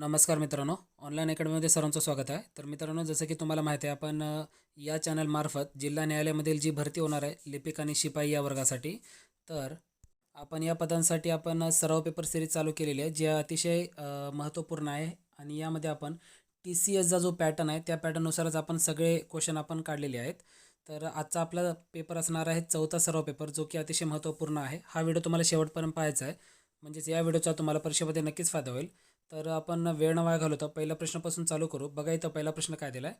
नमस्कार मित्रांनो. ऑनलाईन अकॅडमीमध्ये सर्वांचं स्वागत आहे. तर मित्रांनो जसं की तुम्हाला माहिती आहे आपण या चॅनलमार्फत जिल्हा न्यायालयामधील जी भरती होणार आहे लिपिक आणि शिपाई या वर्गासाठी तर आपण या पदांसाठी आपण सराव पेपर सिरीज चालू केलेली आहे जे अतिशय महत्त्वपूर्ण आहे. आणि यामध्ये आपण टी सी एसचा जो पॅटर्न आहे त्या पॅटर्ननुसारच आपण सगळे क्वेश्चन आपण काढलेले आहेत. तर आजचा आपला पेपर असणार आहे चौथा सराव पेपर जो की अतिशय महत्त्वपूर्ण आहे. हा व्हिडिओ तुम्हाला शेवटपर्यंत पाहायचा आहे. म्हणजेच या व्हिडिओचा तुम्हाला परीक्षेमध्ये नक्कीच फायदा होईल. तर आपण वेळ न वाया घालवता पहिल्या प्रश्नापासून चालू करू. बघा इथं पहिला प्रश्न काय दिला आहे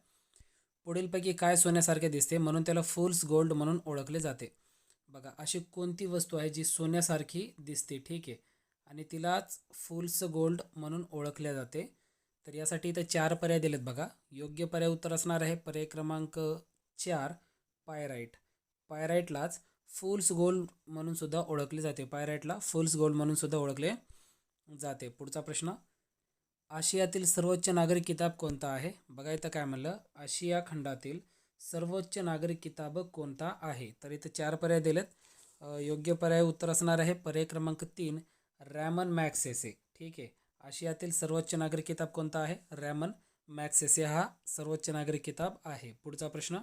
पुढीलपैकी काय सोन्यासारखे दिसते म्हणून त्याला फुल्स गोल्ड म्हणून ओळखले जाते. बघा अशी कोणती वस्तू आहे जी सोन्यासारखी दिसते? ठीक आहे. आणि तिलाच फुल्स गोल्ड म्हणून ओळखले जाते. तर यासाठी इथं चार पर्याय दिलेत बघा. योग्य पर्याय उत्तर असणार आहे. पर्याय क्रमांक चार पायराईट पायराईटलाच फुल्स गोल्ड म्हणून सुद्धा ओळखले जाते. पायराईटला फुल्स गोल्ड म्हणून सुद्धा ओळखले जाते. पुढचा प्रश्न. आशियातील सर्वोच्च नागरिक किताब कोणता आहे? बघा इथं काय म्हणलं? आशिया खंडातील सर्वोच्च नागरिक किताब कोणता आहे? तर इथं चार पर्याय दिलेत. योग्य पर्याय उत्तर असणार आहे. पर्याय क्रमांक तीन रॅमन मॅक्सेसे. ठीक आहे. आशियातील सर्वोच्च नागरिक किताब कोणता आहे? रॅमन मॅक्सेसे हा सर्वोच्च नागरिक किताब आहे. पुढचा प्रश्न.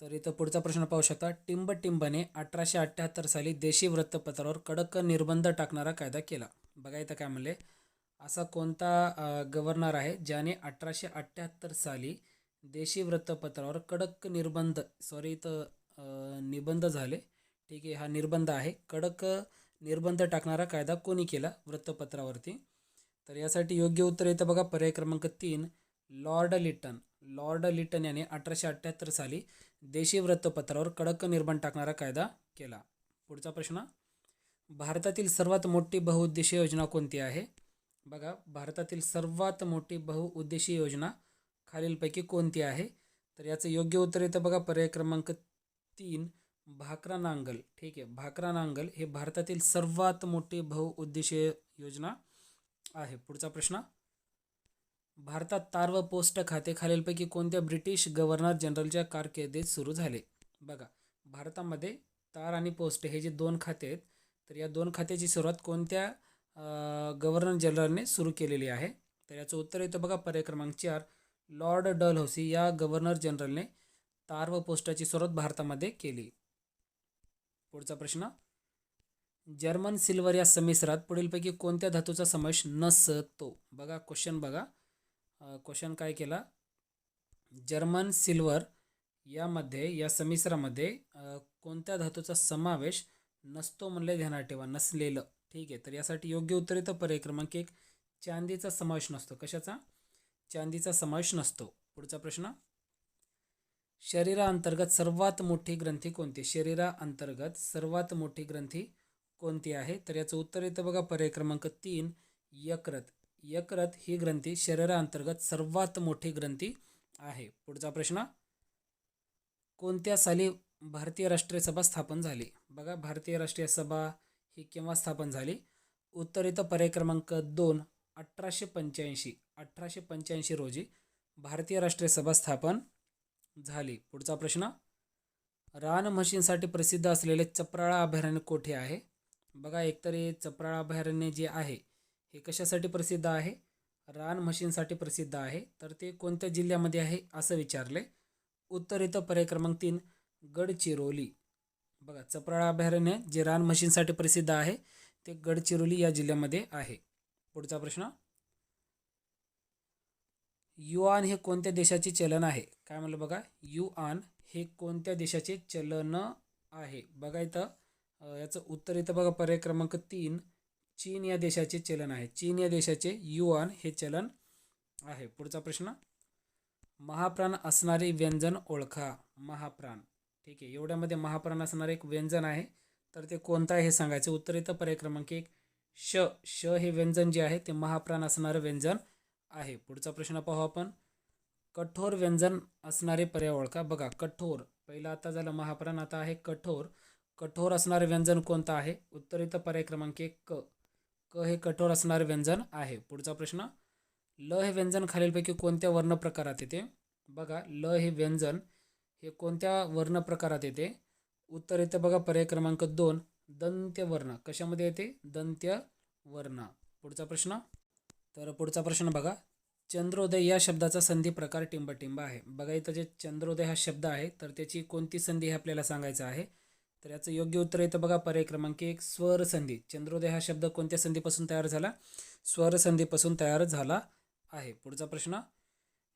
तर इथं पुढचा प्रश्न पाहू शकता. टिंब टिंबने अठराशे अठ्ठ्याहत्तर साली देशी वृत्तपत्रावर कडक निर्बंध टाकणारा कायदा केला. बघा इथं काय म्हणले? असा कोणता गव्हर्नर आहे ज्याने अठराशे अठ्ठ्याहत्तर साली देशी वृत्तपत्रावर कडक निर्बंध सॉरी इथं निबंध झाले. ठीक आहे हा निर्बंध आहे. कडक निर्बंध टाकणारा कायदा कोणी केला वृत्तपत्रावरती? तर यासाठी योग्य उत्तर येतं बघा पर्याय क्रमांक तीन लॉर्ड लिटन. लॉर्ड लिटन याने अठराशे अठ्ठ्याहत्तर साली देशी वृत्तपत्रावर कडक निर्बंध टाकणारा कायदा केला. पुढचा प्रश्न भारतातील सर्वात मोठी बहुउद्देशीय योजना कोणती आहे? बघा भारतातील सर्वात मोठी बहुउद्देशीय योजना खालीलपैकी कोणती आहे? तर याचं योग्य उत्तर येतं बघा पर्याय क्रमांक तीन भाकरा नांगल. ठीक आहे भाकरा नांगल हे भारतातील सर्वात मोठी बहुउद्देशीय योजना आहे. पुढचा प्रश्न. भारतात तार व पोस्ट खाते खालीलपैकी कोणत्या ब्रिटिश गव्हर्नर जनरलच्या कारकिर्दीत सुरू झाले? बघा भारतामध्ये तार आणि पोस्ट हे जे दोन खाते आहेत तर या दोन खात्याची सुरुवात कोणत्या गव्हर्नर जनरलने सुरू केलेली आहे. तर याचं उत्तर येतं बघा पर्याय क्रमांक चार. लॉर्ड डलहौसी या गव्हर्नर जनरलने तार व पोस्टाची सुरुवात भारतामध्ये केली. पुढचा प्रश्न. जर्मन सिल्वर या समिश्रात पुढीलपैकी कोणत्या धातूचा समावेश नसतो? बघा क्वेश्चन बघा. क्वेश्चन काय केला? जर्मन सिल्वर यामध्ये या संमिश्रामध्ये कोणत्या धातूचा समावेश नसतो म्हणले ध्यानात ठेवा. नसलेलं. ठीक आहे. तर यासाठी योग्य उत्तर येतं पर्याय क्रमांक एक. चांदीचा समावेश नसतो. कशाचा? चांदीचा समावेश नसतो. पुढचा प्रश्न. शरीराअंतर्गत सर्वात मोठी ग्रंथी कोणती? शरीराअंतर्गत सर्वात मोठी ग्रंथी कोणती आहे? तर याचं उत्तर येतं बघा पर्याय क्रमांक तीन यकृत. यकृत ही ग्रंथी शरीराअंतर्गत सर्वात मोठी ग्रंथी आहे. पुढचा प्रश्न. कोणत्या साली भारतीय राष्ट्रीय सभा स्थापन झाली? बघा भारतीय राष्ट्रीय सभा ही केव्हा स्थापन झाली? उत्तर येतं पर्याय क्रमांक दोन अठराशे पंच्याऐंशी. अठराशे पंच्याऐंशी रोजी भारतीय राष्ट्रीय सभा स्थापन झाली. पुढचा प्रश्न. रान म्हशींसाठी प्रसिद्ध असलेले चपराळा अभयारण्य कोठे आहे? बघा एकतर हे चपराळा अभयारण्य जे आहे हे कशासाठी प्रसिद्ध आहे? रान म्हशींसाठी प्रसिद्ध आहे. तर ते कोणत्या जिल्ह्यामध्ये आहे असं विचारले. उत्तर येतं पर्याय क्रमांक तीन गडचिरोली. बघा चपराळा अभयारण्य जे रान म्हशींसाठी प्रसिद्ध आहे ते गडचिरोली या जिल्ह्यामध्ये आहे. पुढचा प्रश्न. युआन हे कोणत्या देशाचे चलन आहे? काय म्हणलं बघा? युआन हे कोणत्या देशाचे चलन आहे? बघा इथं याचं उत्तर इथं बघा पर्याय क्रमांक तीन चीन या देशाचे चलन आहे. चीन या देशाचे युआन हे चलन आहे. पुढचा प्रश्न. महाप्राण असणारे व्यंजन ओळखा. महाप्राण. ठीक आहे. एवढ्यामध्ये महाप्राण असणारं एक व्यंजन आहे. तर ते कोणतं आहे हे सांगायचं? उत्तर येतं पर्याय क्रमांक एक श. श हे व्यंजन जे आहे ते महाप्राण असणारं व्यंजन आहे. पुढचा प्रश्न पाहू आपण. कठोर व्यंजन असणारे पर्याय ओळखा. बघा कठोर. पहिला आता झालं महाप्राण आता आहे कठोर. कठोर असणारे व्यंजन कोणतं आहे? उत्तर येतं पर्याय क्रमांक एक क. क हे कठोर असणारे व्यंजन आहे. पुढचा प्रश्न. ल हे व्यंजन खालीलपैकी कोणत्या वर्ण प्रकारात येते? बघा ल हे व्यंजन हे कोणत्या वर्ण प्रकारात येते? उत्तर येतं बघा पर्याय क्रमांक दोन दंत्य वर्ण. कशामध्ये येते? दंत्य वर्ण. पुढचा प्रश्न. तर पुढचा प्रश्न बघा. चंद्रोदय या शब्दाचा संधी प्रकार टिंबटिंब आहे. बघा इथं जे चंद्रोदय हा शब्द आहे तर त्याची कोणती संधी हे आपल्याला सांगायचं आहे? तर याचं योग्य उत्तर येतं बघा पर्याय क्रमांक एक स्वर संधी. चंद्रोदय हा शब्द कोणत्या संधीपासून तयार झाला? स्वर संधीपासून तयार झाला आहे. पुढचा प्रश्न.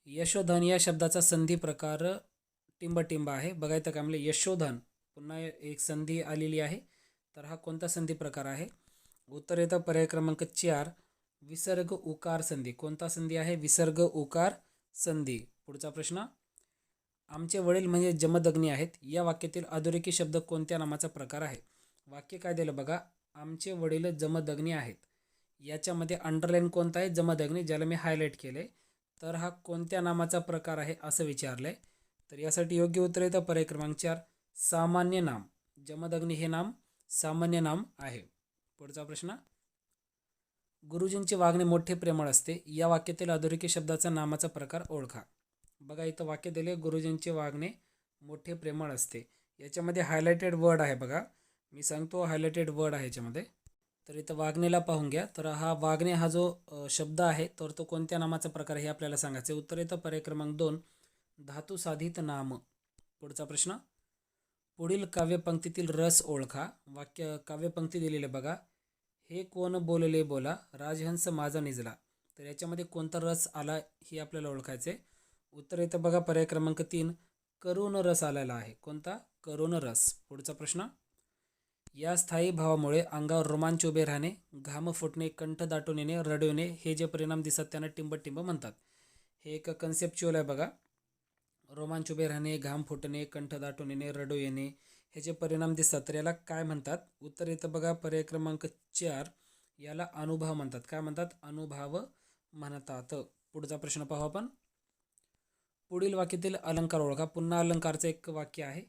यशोधन या शब्दाचा संधी प्रकार टिंबटिंब आहे. बघायचं काय म्हणजे यशोधन. पुन्हा एक संधी आलेली आहे. तर हा कोणता संधी प्रकार आहे? उत्तर येतं पर्याय क्रमांक चार विसर्ग उकार संधी. कोणता संधी आहे? विसर्ग उकार संधी. पुढचा प्रश्न आमचे वडील म्हणजे जमदग्नी आहेत. या वाक्यातील अधोरेखी शब्द कोणत्या नामाचा प्रकार आहे? वाक्य काय दिलं बघा आमचे वडील जमदग्नी आहेत. याच्यामध्ये अंडरलाईन कोणता आहे? जमदग्नी ज्याला मी हायलाईट केले तर हा कोणत्या नामाचा प्रकार आहे असं विचारलं आहे तर यासाठी योग्य उत्तर येतं पर्याय क्रमांक चार सामान्य नाम. जमदग्नी हे नाम सामान्य नाम आहे. पुढचा प्रश्न. गुरुजींचे वागणे मोठे प्रेमळ असते. या वाक्यातील अधोरेखी शब्दाचा नामाचा प्रकार ओळखा. बघा इथं वाक्य दिले गुरुजींचे वागणे मोठे प्रेमळ असते. याच्यामध्ये हायलायटेड वर्ड आहे बघा. मी सांगतो हायलायटेड वर्ड आहे याच्यामध्ये. तर इथं वागणेला पाहून घ्या. तर हा वागणे हा जो शब्द आहे तर तो कोणत्या नामाचा प्रकार आहे हे आपल्याला सांगायचं आहे. उत्तर येतं पर्याय क्रमांक दोन धातुसाधित नाम. पुढचा प्रश्न. पुढील काव्यपंक्तीतील रस ओळखा. वाक्य काव्यपंक्ती दिलेले आहे बघा. हे कोण बोलले बोला. राजहंस माझा निजला. तर याच्यामध्ये कोणता रस आला हे आपल्याला ओळखायचे उत्तर येतं बघा. पर्याय क्रमांक तीन. करुण रस आलेला आहे. कोणता? करुण रस. पुढचा प्रश्न. या स्थायी भावामुळे अंगावर रोमांच उभे राहणे घाम फुटणे कंठ दाटून येणे रडविणे हे जे परिणाम दिसतात त्यांना टिंबटिंब म्हणतात. हे एक कन्सेप्च्युअल आहे बघा. रोमांच उभे राहणे घाम फुटणे कंठ दाटून येणे रडू येणे ह्याचे परिणाम दिसतात तर याला काय म्हणतात? उत्तर येतं बघा पर्याय क्रमांक चार याला अनुभव म्हणतात. काय म्हणतात? अनुभव म्हणतात. पुढचा प्रश्न पाहू आपण. पुढील वाक्यातील अलंकार ओळखा. पुन्हा अलंकारचं एक वाक्य आहे.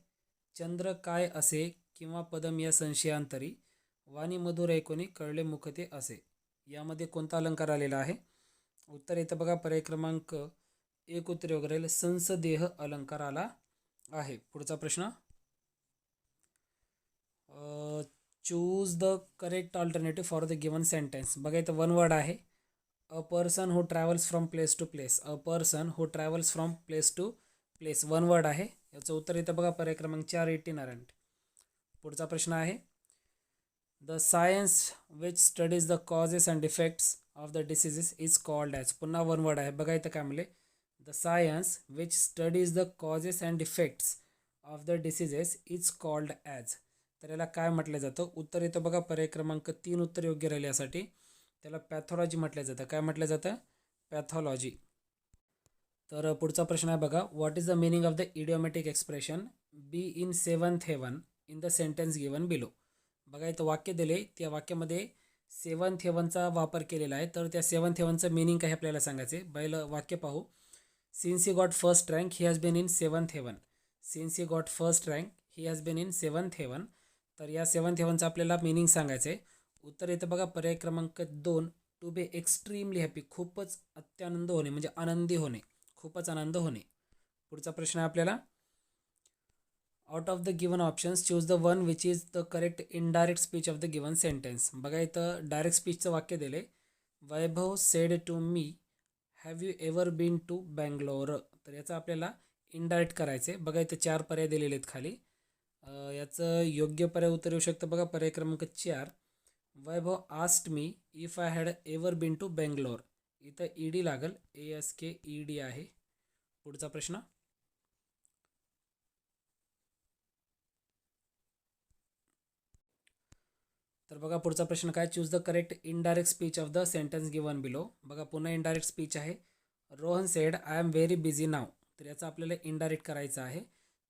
चंद्र काय असे किंवा पदम या संशयांतरी वाणी मधुर ऐकोनी कळले मुखते असे. यामध्ये कोणता अलंकार आलेला आहे? उत्तर येतं बघा पर्याय क्रमांक एक उत्तर वगैरे राहील संसदेह अलंकार आला आहे. पुढचा प्रश्न. Choose the correct alternative for the given sentence बघा इथं वन वर्ड आहे. A person who travels from place to place a person who travels from place to place one word आहे. याचं उत्तर इथं बघा पर्याय क्रमांक चार एटी नरंट पुढचा प्रश्न आहे. The science which studies the causes and defects of the diseases is called as पुन्हा वन वर्ड आहे. बघा इथं काय म्हणले. The science which studies the causes and defects of the diseases is called as तर याला काय म्हटलं जातं? उत्तर येतं बघा पर्याय क्रमांक तीन उत्तर योग्य राहिले यासाठी. त्याला पॅथॉलॉजी म्हटलं जातं. काय म्हटलं जातं? पॅथॉलॉजी तर पुढचा प्रश्न आहे बघा what is the meaning of the idiomatic expression be in seventh heaven in the sentence given below बघा इथं वाक्य दिले त्या वाक्यामध्ये सेवन्थ हेवनचा वापर केलेला आहे. तर त्या सेवन्थ हेवनचं मिनिंग काय आपल्याला सांगायचं आहे पहिलं वाक्य पाहू. Since he got first rank he has been in seventh heaven since he got first rank he has been in seventh heaven तर या सेवन्थ हेवनचं आपल्याला मिनिंग सांगायचं आहे उत्तर येतं बघा पर्याय क्रमांक दोन टू बी एक्स्ट्रीमली हॅपी खूपच अत्यानंद होणे म्हणजे आनंदी होणे खूपच आनंद होणे. पुढचा प्रश्न आहे आपल्याला. Out of the given options choose the one which is the correct indirect speech of the given sentence बघा इथं डायरेक्ट स्पीचचं वाक्य दिले Vaibhav said to me have you ever been to Bangalore तर याचं आपल्याला इनडायरेक्ट करायचं आहे बघा इथं चार पर्याय दिलेले आहेत खाली. याचं योग्य पर्याय उत्तर येऊ शकतं बघा. पर्याय क्रमांक चार. Vaibhav asked me if I had ever been to Bangalore इथं ई डी लागल. A S K E D आहे. पुढचा प्रश्न. तर बघा पुढचा प्रश्न काय? Choose the correct indirect speech of the sentence given below बघा पुन्हा इनडायरेक्ट स्पीच आहे. Rohan said I am very busy now तर याचं आपल्याला इनडायरेक्ट करायचं आहे.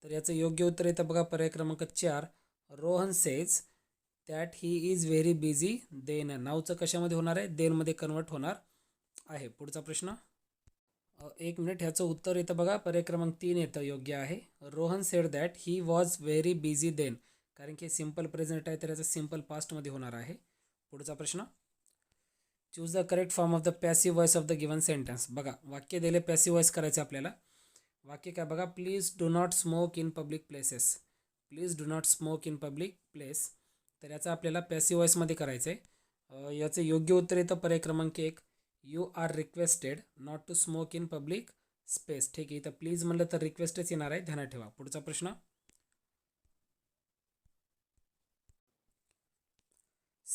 तर याचं योग्य उत्तर येतं बघा पर्याय क्रमांक चार. Rohan says that he is very busy then नावचं कशामध्ये होणार आहे? देनमध्ये कन्वर्ट होणार आहे. पुढचा प्रश्न. एक मिनिट ह्याचं उत्तर येतं बघा. पर्याय क्रमांक तीन येतं योग्य आहे. Rohan said that he was very busy then कारण की सिंपल प्रेझेंट आहे तर याचं सिंपल पास्टमध्ये होणार आहे. पुढचा प्रश्न. Choose the correct form of the passive voice of the given sentence बघा वाक्य दिले पॅसिव्ह वॉइस करायचं आपल्याला. वाक्य काय? बघा please do not smoke in public places please do not smoke in public place तर याचं आपल्याला पॅसिव्ह वॉइसमध्ये करायचं आहे याचं योग्य उत्तर येतं पर्याय क्रमांक एक. You are requested not to smoke in public space ठीक आहे इथं प्लीज म्हणलं तर रिक्वेस्टच येणार आहे. ध्यानात ठेवा. पुढचा प्रश्न.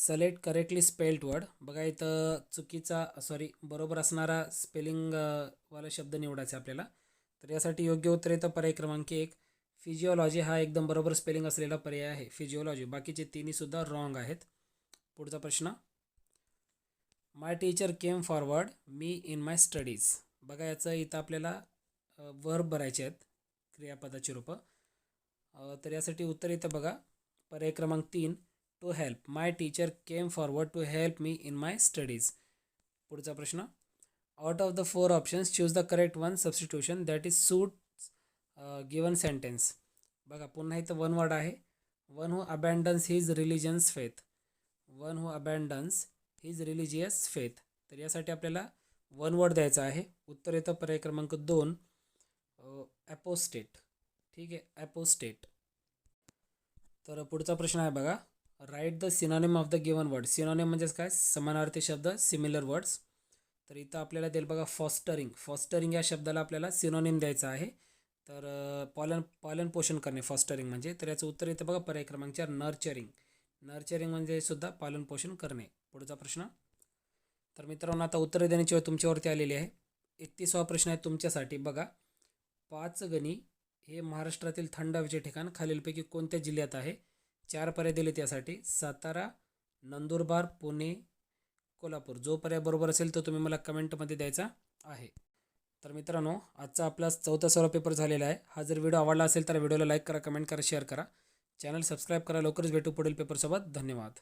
सलेक्ट करेक्टली स्पेल्ड वर्ड बघा इथं चुकीचा सॉरी बरोबर असणारा स्पेलिंग वाला शब्द निवडायचा आपल्याला. तर यासाठी योग्य उत्तर येतं पर्याय क्रमांक एक. फिजिओलॉजी हा एकदम बरोबर स्पेलिंग असलेला पर्याय आहे. फिजिओलॉजी बाकीचे तिन्हीसुद्धा रॉंग आहेत. पुढचा प्रश्न. My teacher came forward me in my studies बघा याचं इथं आपल्याला वर्ब भरायचे आहेत क्रियापदाची रूपं. तर यासाठी उत्तर येतं बघा. पर्याय क्रमांक तीन. To help my teacher came forward to help me in my studies पुढचा प्रश्न. Out of the four options choose the correct one substitution that is suit given sentence बघा पुन्हा इथं वन वर्ड आहे. One who abandons his religion's faith one who abandons his religious faith तर यासाठी आपल्याला one word द्यायचं आहे. उत्तर येतं पर्याय क्रमांक दोन ॲपोस्टेट ठीक आहे ॲपोस्टेट तर पुढचा प्रश्न आहे बघा. Write the synonym of the given word synonym म्हणजेच काय? समानार्थी शब्द सिमिलर वर्ड्स तर इथं आपल्याला देईल बघा फॉस्टरिंग फॉस्टरिंग या शब्दाला आपल्याला सिनॉनिम द्यायचं आहे. तर पालन पालन पोषण करणे फॉस्टरिंग म्हणजे. तर याचं उत्तर येतं बघा पर्याय क्रमांक चार नर्चरिंग नर्चरिंग म्हणजे सुद्धा पालन पोषण करणे. पुढचा प्रश्न. तर मित्रांनो आता उत्तरे देण्याची वेळ तुमच्यावरती आलेली आहे. एकतीसवा प्रश्न आहे तुमच्यासाठी. बघा पाचगणी हे महाराष्ट्रातील थंड हवेचे ठिकाण खालीलपैकी कोणत्या जिल्ह्यात आहे? चार पर्याय दिले त्यासाठी सातारा नंदुरबार पुणे कोल्हापूर. जो पर्याय बरोबर असेल तो तुम्ही मला कमेंटमध्ये द्यायचा आहे. तर मित्रांनो आजचा आपला चौथा सर्व पेपर झालेला आहे. हा जर व्हिडिओ आवडला असेल तर व्हिडिओला लाईक करा कमेंट करा शेअर करा. चॅनल सबस्क्राईब करा. लवकरच भेटू पुढील पेपरसोबत. धन्यवाद.